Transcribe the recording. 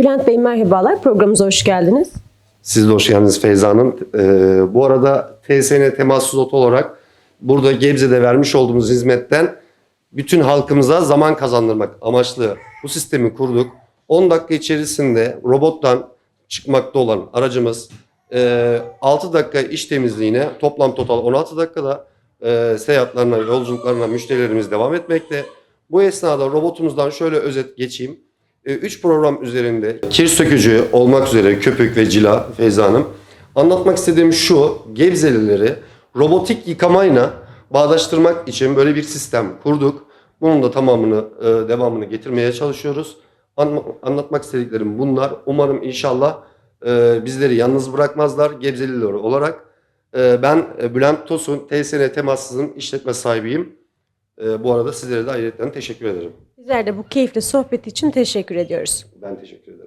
Bülent Bey merhabalar. Programımıza hoş geldiniz. Siz de hoş geldiniz Feyza Hanım. Ee, bu arada TSN temassız ot olarak burada Gebze'de vermiş olduğumuz hizmetten bütün halkımıza zaman kazandırmak amaçlı bu sistemi kurduk. 10 dakika içerisinde robottan çıkmakta olan aracımız e, 6 dakika iş temizliğine toplam total 16 dakikada e, seyahatlerine, yolculuklarına müşterilerimiz devam etmekte. Bu esnada robotumuzdan şöyle özet geçeyim. 3 program üzerinde kir sökücü olmak üzere köpük ve cila Feyza Hanım. Anlatmak istediğim şu, Gebzelileri robotik yıkamayla bağdaştırmak için böyle bir sistem kurduk. Bunun da tamamını, e, devamını getirmeye çalışıyoruz. Anlatmak istediklerim bunlar. Umarım inşallah e, bizleri yalnız bırakmazlar Gebzeliler olarak. E, ben e, Bülent Tosun, TSN Temassız'ın işletme sahibiyim. E, bu arada sizlere de ayrıca teşekkür ederim. Bizler de bu keyifli sohbet için teşekkür ediyoruz. Ben teşekkür ederim.